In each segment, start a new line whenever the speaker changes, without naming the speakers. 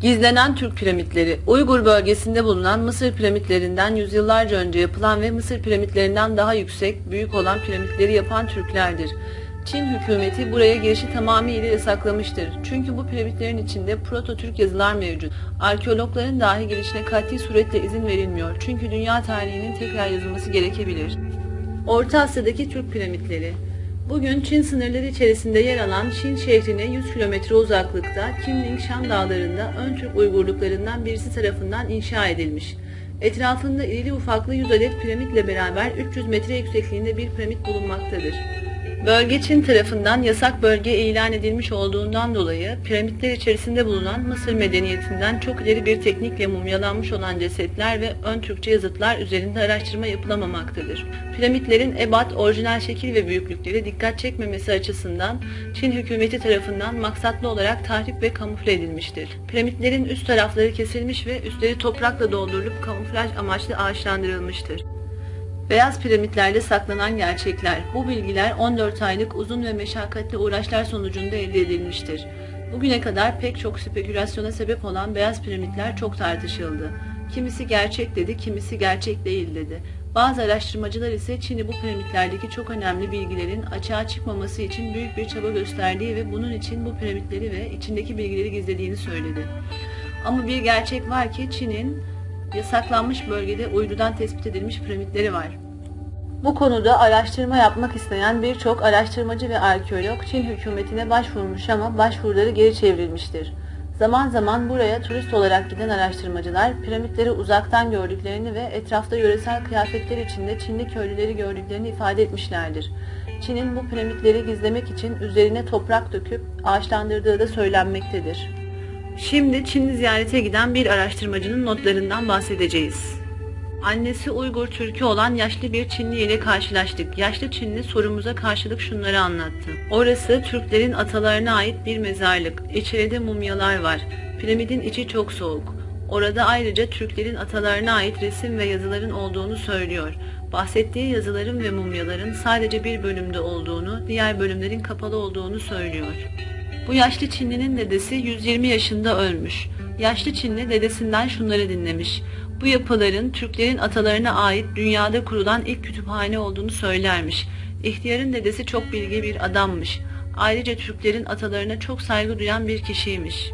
Gizlenen Türk piramitleri, Uygur bölgesinde bulunan Mısır piramitlerinden yüzyıllarca önce yapılan ve Mısır piramitlerinden daha yüksek, büyük olan piramitleri yapan Türklerdir. Çin hükümeti buraya girişi tamamıyla yasaklamıştır. Çünkü bu piramitlerin içinde Proto-Türk yazılar mevcut. Arkeologların dahi girişine kat'i suretle izin verilmiyor. Çünkü dünya tarihinin tekrar yazılması gerekebilir. Orta Asya'daki Türk piramitleri Bugün Çin sınırları içerisinde yer alan Çin şehrine 100 kilometre uzaklıkta Qinling-Shan dağlarında ön Türk Uygurluklarından birisi tarafından inşa edilmiş. Etrafında irili ufaklı 100 adet piramitle beraber 300 metre yüksekliğinde bir piramit bulunmaktadır. Bölge Çin tarafından yasak bölge ilan edilmiş olduğundan dolayı piramitler içerisinde bulunan Mısır medeniyetinden çok ileri bir teknikle mumyalanmış olan cesetler ve ön Türkçe yazıtlar üzerinde araştırma yapılamamaktadır. Piramitlerin ebat, orijinal şekil ve büyüklükleri dikkat çekmemesi açısından Çin hükümeti tarafından maksatlı olarak tahrip ve kamufle edilmiştir. Piramitlerin üst tarafları kesilmiş ve üstleri toprakla doldurulup kamuflaj amaçlı ağaçlandırılmıştır. Beyaz piramitlerde saklanan gerçekler. Bu bilgiler 14 aylık uzun ve meşakkatli uğraşlar sonucunda elde edilmiştir. Bugüne kadar pek çok spekülasyona sebep olan beyaz piramitler çok tartışıldı. Kimisi gerçek dedi, kimisi gerçek değil dedi. Bazı araştırmacılar ise Çin'i bu piramitlerdeki çok önemli bilgilerin açığa çıkmaması için büyük bir çaba gösterdiği ve bunun için bu piramitleri ve içindeki bilgileri gizlediğini söyledi. Ama bir gerçek var ki Çin'in yasaklanmış bölgede uydudan tespit edilmiş piramitleri var. Bu konuda araştırma yapmak isteyen birçok araştırmacı ve arkeolog Çin hükümetine başvurmuş ama başvuruları geri çevrilmiştir. Zaman zaman buraya turist olarak giden araştırmacılar piramitleri uzaktan gördüklerini ve etrafta yöresel kıyafetler içinde Çinli köylüleri gördüklerini ifade etmişlerdir. Çin'in bu piramitleri gizlemek için üzerine toprak döküp ağaçlandırdığı da söylenmektedir. Şimdi Çin'i ziyarete giden bir araştırmacının notlarından bahsedeceğiz. Annesi Uygur Türkü olan yaşlı bir Çinli ile karşılaştık. Yaşlı Çinli sorumuza karşılık şunları anlattı. Orası Türklerin atalarına ait bir mezarlık. İçeride mumyalar var. Piramidin içi çok soğuk. Orada ayrıca Türklerin atalarına ait resim ve yazıların olduğunu söylüyor. Bahsettiği yazıların ve mumyaların sadece bir bölümde olduğunu, diğer bölümlerin kapalı olduğunu söylüyor. Bu yaşlı Çinlinin dedesi 120 yaşında ölmüş. Yaşlı Çinli dedesinden şunları dinlemiş. Bu yapıların Türklerin atalarına ait dünyada kurulan ilk kütüphane olduğunu söylermiş. İhtiyarın dedesi çok bilgi bir adammış. Ayrıca Türklerin atalarına çok saygı duyan bir kişiymiş.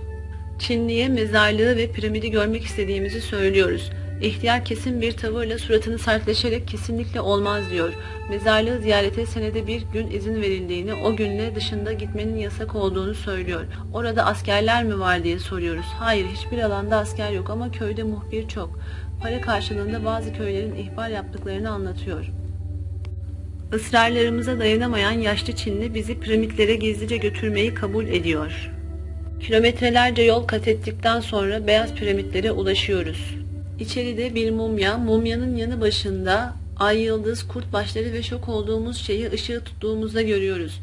Çinli'ye mezarlığı ve piramidi görmek istediğimizi söylüyoruz. İhtiyar kesin bir tavırla suratını sertleşerek kesinlikle olmaz diyor. Mezarlığı ziyarete senede bir gün izin verildiğini, o günle dışında gitmenin yasak olduğunu söylüyor. Orada askerler mi var diye soruyoruz. Hayır hiçbir alanda asker yok ama köyde muhbir çok. Para karşılığında bazı köylerin ihbar yaptıklarını anlatıyor. Israrlarımıza dayanamayan yaşlı Çinli bizi piramitlere gizlice götürmeyi kabul ediyor. Kilometrelerce yol kat ettikten sonra beyaz piramitlere ulaşıyoruz. İçeride bir mumya, mumyanın yanı başında ay yıldız, kurt başları ve şok olduğumuz şeyi ışığı tuttuğumuzda görüyoruz.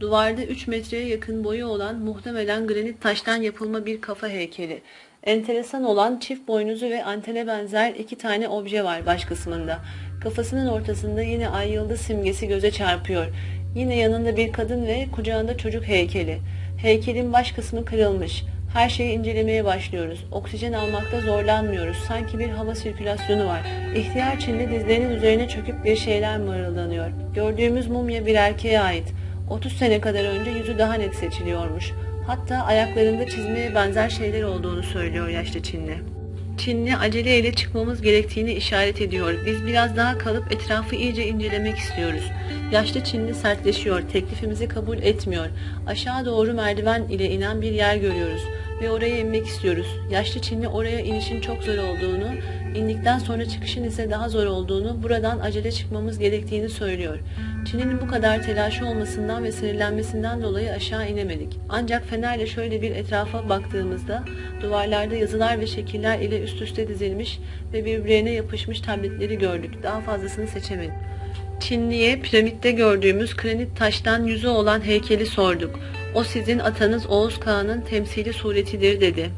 Duvarda 3 metreye yakın boyu olan muhtemelen granit taştan yapılma bir kafa heykeli. Enteresan olan çift boynuzu ve antene benzer iki tane obje var baş kısmında. Kafasının ortasında yine ay yıldız simgesi göze çarpıyor. Yine yanında bir kadın ve kucağında çocuk heykeli. Heykelin baş kısmı kırılmış. Her şeyi incelemeye başlıyoruz. Oksijen almakta zorlanmıyoruz. Sanki bir hava sirkülasyonu var. İhtiyar Çinli dizlerinin üzerine çöküp bir şeyler mırıldanıyor. Gördüğümüz mumya bir erkeğe ait. 30 sene kadar önce yüzü daha net seçiliyormuş. Hatta ayaklarında çizmeye benzer şeyler olduğunu söylüyor yaşlı Çinli. Çinli aceleyle çıkmamız gerektiğini işaret ediyor. Biz biraz daha kalıp etrafı iyice incelemek istiyoruz. Yaşlı Çinli sertleşiyor, teklifimizi kabul etmiyor. Aşağı doğru merdiven ile inen bir yer görüyoruz ve oraya inmek istiyoruz. Yaşlı Çinli oraya inişin çok zor olduğunu, indikten sonra çıkışın ise daha zor olduğunu, buradan acele çıkmamız gerektiğini söylüyor. Çin'in bu kadar telaşı olmasından ve sinirlenmesinden dolayı aşağı inemedik. Ancak fenerle şöyle bir etrafa baktığımızda duvarlarda yazılar ve şekiller ile üst üste dizilmiş ve birbirine yapışmış tabletleri gördük. Daha fazlasını seçemedik. Çinli'ye piramitte gördüğümüz granit taştan yüzü olan heykeli sorduk. O sizin atanız Oğuz Kağan'ın temsili suretidir dedi.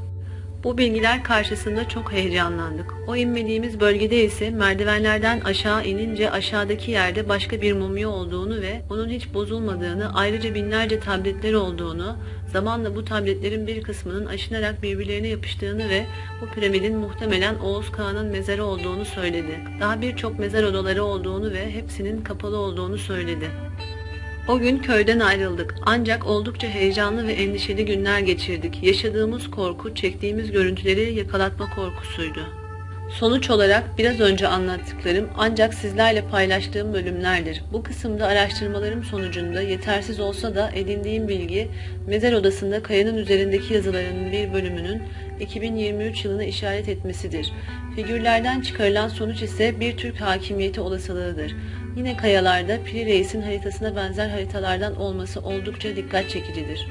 Bu bilgiler karşısında çok heyecanlandık. O inmediğimiz bölgede ise merdivenlerden aşağı inince aşağıdaki yerde başka bir mumya olduğunu ve onun hiç bozulmadığını, ayrıca binlerce tabletler olduğunu, zamanla bu tabletlerin bir kısmının aşınarak birbirlerine yapıştığını ve bu piramidin muhtemelen Oğuz Kağan'ın mezarı olduğunu söyledi. Daha birçok mezar odaları olduğunu ve hepsinin kapalı olduğunu söyledi. O gün köyden ayrıldık. Ancak oldukça heyecanlı ve endişeli günler geçirdik. Yaşadığımız korku, çektiğimiz görüntüleri yakalatma korkusuydu. Sonuç olarak biraz önce anlattıklarım ancak sizlerle paylaştığım bölümlerdir. Bu kısımda araştırmalarım sonucunda yetersiz olsa da edindiğim bilgi, mezar odasında kayanın üzerindeki yazılarının bir bölümünün 2023 yılını işaret etmesidir. Figürlerden çıkarılan sonuç ise bir Türk hakimiyeti olasılığıdır. Yine kayalarda Piri Reis'in haritasına benzer haritalardan olması oldukça dikkat çekicidir.